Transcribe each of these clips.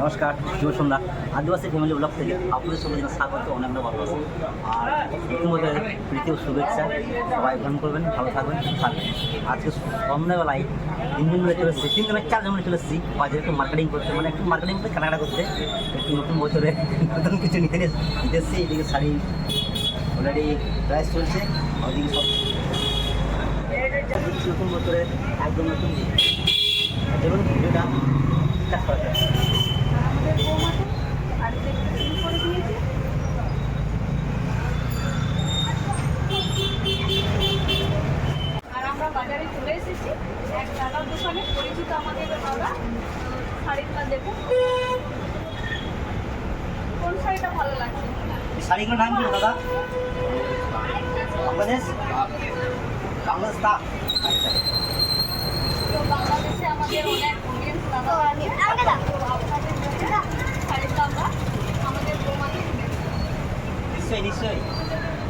নমস্কার, শুভ সন্ধ্যা। আদিবাসী family blog থেকে আপনাদের যেন স্বাগত, অনেক অনেক ভালোবাসা আর ইতিমধ্যে প্রীতি শুভেচ্ছা, সবাই গ্রহণ করবেন, ভালো থাকবেন থাকবেন। আজকে সন্ধ্যাবেলায় তিনজন মিলে চলে এসেছি তিন তিনজনের চারজন মিলে চলে এসেছি। বাজারে একটু মার্কেটিং করতে মানে একটু মার্কেটিং করতে কেনাকাটা করতে একটু নতুন বছরে নতুন কিছু নিতে নিতে এসেছি, এদিকে শাড়ি অলরেডি প্রাইস চলছে, ওদিকে সব নতুন বছরে একদম নতুন দিন চলুন ভিডিওটা স্টার্ট করা যাক আমাদের বৌমাকে বাড়িতে শুরু করে দিয়েছে আর আমরা বাজারে চলে এসেছি এক দাদার দোকানে পরিচিত আমাদের দাদা শাড়ির কাজ দেখুন কোন শাড়িটা ভালো লাগছে এই শাড়িগুলোর নাম কি, দাদা? বাংলাদেশ? বাংলাদেশ তা। আচ্ছা বাংলাদেশে আমাদের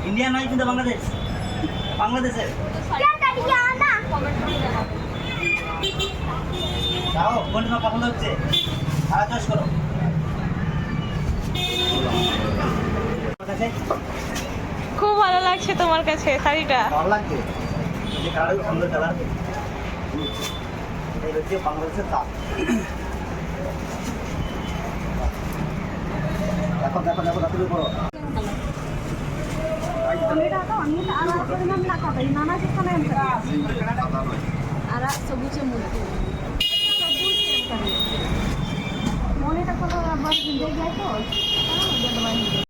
ইন্ডিয়া নয় কিন্তু বাংলাদেশ। বাংলাদেশের। যাও কোনটা পছন্দ হচ্ছে। তারা চয়েস করো। খুব ভালো লাগছে তোমার কাছে শাড়িটা ভালো লাগছে দেখো দেখো দেখো দেখো ara সবুজের মনেটা কোনো আবার ভিজে যায় তো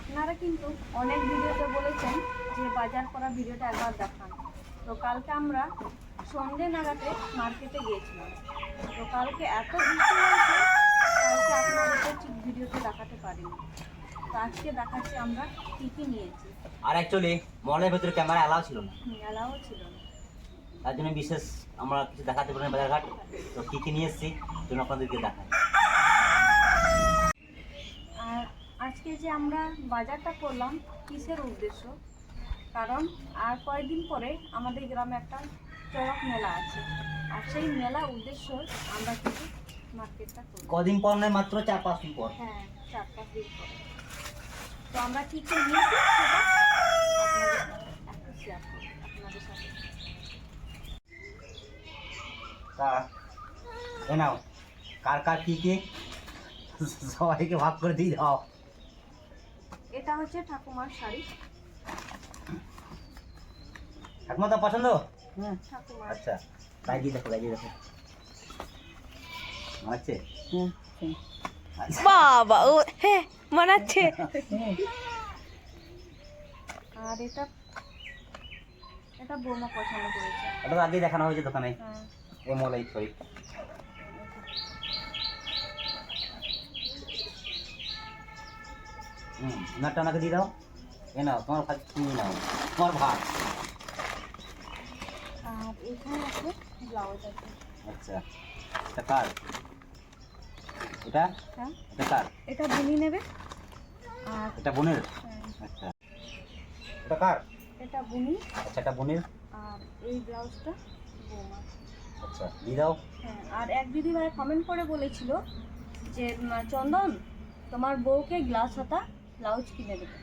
আপনারা কিন্তু অনেক ভিডিওতে বলেছেন যে বাজার করা ভিডিওটা একবার দেখান। তো কালকে আমরা সন্ধে নাগাতে মার্কেটে গিয়েছিলাম। তো কালকে এত বৃষ্টি হয়েছে কালকে আপনাদেরকে ঠিক ভিডিওতে দেখাতে পারিনি। তো আজকে দেখাচ্ছি আমরা কী কী নিয়েছি। আর অ্যাকচুয়ালি মলের ভেতরে ক্যামেরা অ্যালাউ ছিল না। মেলাও ছিল না। তার জন্য বিশেষ আমরা কিছু দেখাতে পারি না বাজারঘাট। তো কী কী নিয়ে এসেছি জন্য আপনাদেরকে দেখাই আর আজকে যে আমরা বাজারটা করলাম কিসের উদ্দেশ্য? কারণ আর কয়েকদিন পরে আমাদের গ্রামে একটা চড়ক মেলা আছে। আর সেই মেলা উদ্দেশ্য আমরা কিন্তু মার্কেটটা কদিন পর নয় মাত্র চার পাঁচ দিন পর। হ্যাঁ চার পাঁচ দিন পরে। তো আমরা কী কী নিয়েছি সেটা একটু শেয়ার করব আপনাদের সাথে। তা এ নাও কার কার কী কী? সবাইকে ভাগ করে দিয়ে দাও। এটা হচ্ছে ঠাকুমার শাড়ি। ঠাকুমা তো পছন্দ? ঠাকুমার। আচ্ছা গাই দিয়ে দেখো। গাই দেখো আছে আচ্ছা। বাবা ও হ্যাঁ মানাচ্ছে। আর এটা এটা বৌমা পছন্দ করেছে। এটা তো দেখানো হয়েছে দোকানে। হ্যাঁ। সরি। হুম ওনারটা ওনাকে দিয়ে দাও। এ নাও তোমার ভাত তুমি নাও তোমার ভাত। আর এখানে আছে ব্লাউজ আছে। আচ্ছা এটা কার? এটা? হ্যাঁ এটা কার? এটা বুনি নেবে। আর এটা বোনের? হ্যাঁ, আচ্ছা। এটা কার? এটা বুনি। আচ্ছা এটা বোনের? আর এই ব্লাউজটা বৌমা আচ্ছা দিয়ে দাও। হ্যাঁ আর এক দিদি ভাই কমেন্ট করে বলেছিল যে চন্দন তোমার বউকে গ্লাস হাতা ব্লাউজ কিনে দেবে।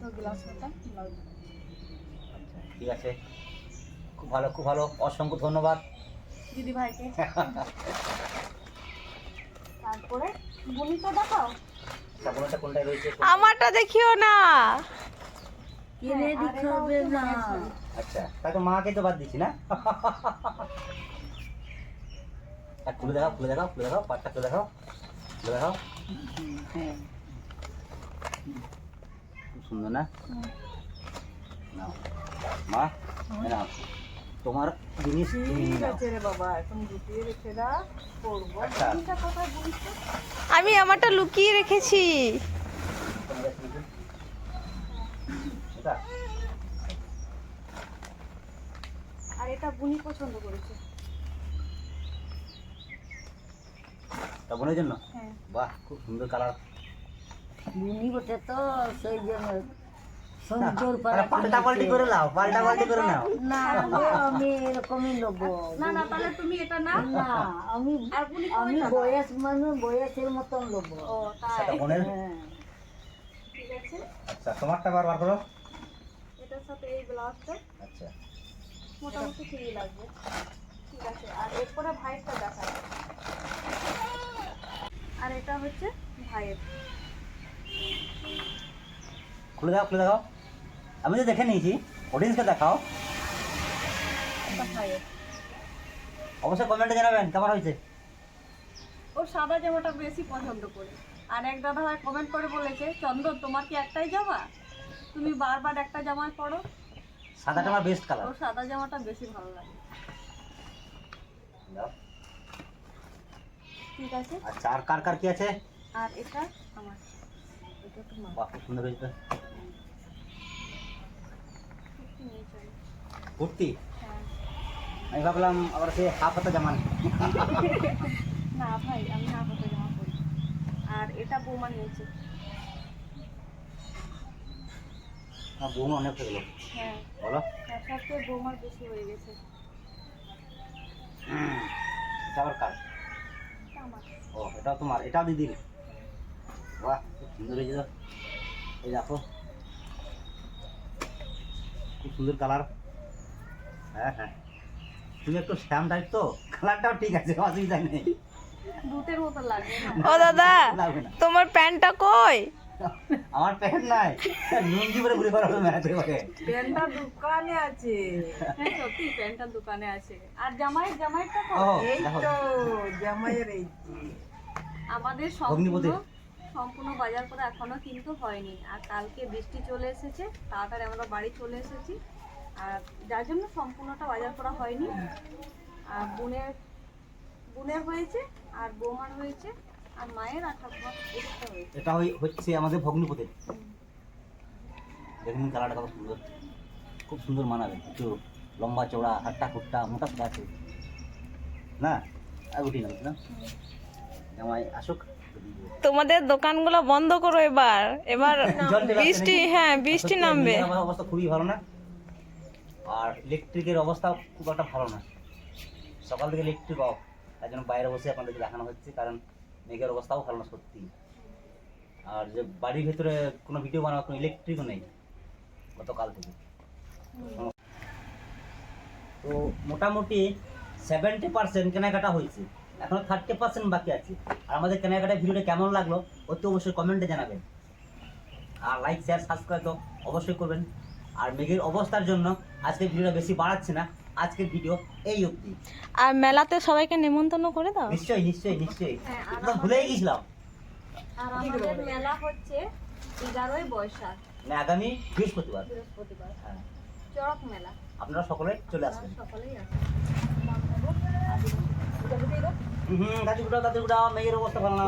তো গ্লাস হাতা ব্লাউজ। ঠিক আছে। খুব ভালো খুব ভালো। অসংখ্য ধন্যবাদ। দিদি ভাইকে। তারপরে বুনি তো দেখাও কোনটায় রয়েছে? আমারটা দেখিও না। কিনে দিতে হবে না। আচ্ছা তাকে মাকে তো বাদ দিচ্ছি না? আর খুলে দেখাও খুলে দেখাও খুলে দেখাও পাটটা খুলে দেখাও খুলে দেখাও। খুব সুন্দর না? নাও। মা নাও। তোমার জিনিস আমি আমারটা লুকিয়ে রেখেছি? আর এটা বুনি পছন্দ করেছে। তা বোনের জন্য? হ্যাঁ। বাহ খুব সুন্দর কালার বুনি বটে তো সেই জন্য পাল্টা পাল্টি করে নাও পাল্টা পাল্টি করে নাও। না আমি এরকমই নেব। না না তাহলে তুমি এটা না না আমি বয়স মানুষ বয়সের মতন নেব। ও তাই। সেটা বোনের হ্যাঁ। ঠিক আছে। আচ্ছা তোমারটা বার বার করো। এটার সাথে এই ব্লাউজটা। আচ্ছা। মোটামুটি ফ্রি লাগবে। ঠিক আছে আর এরপরে ভাইয়েরটা দেখাই আর এটা হচ্ছে ভাইয়ের। খুলে দাও খুলে দাও। আমি তো দেখে নিয়েছি অডিয়েন্সকে দেখাও। অবশ্যই কমেন্টে জানাবেন কেমন হয়েছে? ওর সাদা জামাটা বেশি পছন্দ করে। আর এক দাদা ভাই কমেন্ট করে বলেছে চন্দন তোমার কি একটাই জামা? তুমি বারবার একটা জামাই পরো? সাদাটা আমার বেস্ট কালার ওর সাদা জামাটা বেশি ভালো লাগে। ঠিক আছে। আচ্ছা আর কার কার কি আছে? আর এটা আমার। বাহ সুন্দর হয়েছে কুর্তি? হ্যাঁ আমি ভাবলাম আবার সে হাফ হাতা জামান না ভাই আমি না হাতে জামা পরি। আর এটা বৌমা নিয়েছে। বৌমা অনেক হয়ে গেলো। হ্যাঁ। বলো। বৌমার বেশি হয়ে গেছে। এটা আবার কার? এটা আমার। ও এটাও তোমার এটাও দিদির। বাহ খুব সুন্দর হয়েছে তো এই দেখো খুব সুন্দর কালার হ্যাঁ হ্যাঁ তুমি একটু শ্যাম টাইপ তো কালারটাও ঠিক আছে অসুবিধা নেই দুধের মতো লাগবে ও দাদা তোমার প্যান্টটা কই? আমার প্যান্ট নাই। লুঙ্গি পরে ঘুরে বেড়াবো মেলাতে পারে প্যান্টটা দোকানে আছে। সত্যি প্যান্টটা দোকানে আছে। আর জামাই জামাইটা কত? দেখো। জামাইয়ের এই আমাদের। সম্পূর্ণ সম্পূর্ণ বাজার করা এখনও কিন্তু হয়নি। আর কালকে বৃষ্টি চলে এসেছে তাড়াতাড়ি আমরা বাড়ি চলে এসেছি। আর যার জন্য সম্পূর্ণটা বাজার করা হয়নি। আর বোনের বোনের হয়েছে আর বৌমার হয়েছে আর মায়ের আর ঠাকুমার হয়েছে। এটা হচ্ছে আমাদের ভগ্নিপথের দেখুন কালারটা কত সুন্দর। খুব সুন্দর মানাবে। একটু লম্বা চওড়া হাট্টা খুট্টা মোটা সোটা আছে। না? আর উঠি না? আসুক। তোমাদের দোকানগুলো বন্ধ করো এবার। এবার বৃষ্টি হ্যাঁ বৃষ্টি নামবে। মেঘের অবস্থা খুবই ভালো না। আর ইলেকট্রিকের অবস্থা খুব একটা ভালো না। সকাল থেকে ইলেকট্রিক অফ। তার জন্য বাইরে বসে আপনাদেরকে দেখানো হচ্ছে কারণ মেঘের অবস্থাও ভালো না সত্যি। আর যে বাড়ির ভেতরে কোনো ভিডিও বানানোর কোনো ইলেকট্রিকও নেই গতকাল থেকে। তো মোটামুটি সেভেন্টি পার্সেন্ট কেনাকাটা হয়েছে। এখনও থার্টি পার্সেন্ট বাকি আছে। আর আমাদের কেনাকাটা ভিডিওটা কেমন লাগল অতি অবশ্যই কমেন্টে জানাবেন। আর লাইক শেয়ার সাবস্ক্রাইব তো অবশ্যই করবেন। আর মেঘের অবস্থার জন্য আজকের ভিডিওটা বেশি বাড়াচ্ছে না আজকের ভিডিও এই অবধি। আর মেলাতে সবাইকে নিমন্ত্রণ করে দাও। নিশ্চয়ই নিশ্চয়ই নিশ্চয়ই। হ্যাঁ, একদম ভুলেই গেছিলাম। আর আমাদের মেলা হচ্ছে এগারোই বৈশাখ। মানে আগামী বৃহস্পতিবার। বৃহস্পতিবার। হ্যাঁ। চড়ক মেলা। আপনারা সকলে চলে আসবেন। সকলেই দাদু গুড়া দাদু গুড়া মেয়ের অবস্থা ভালো না।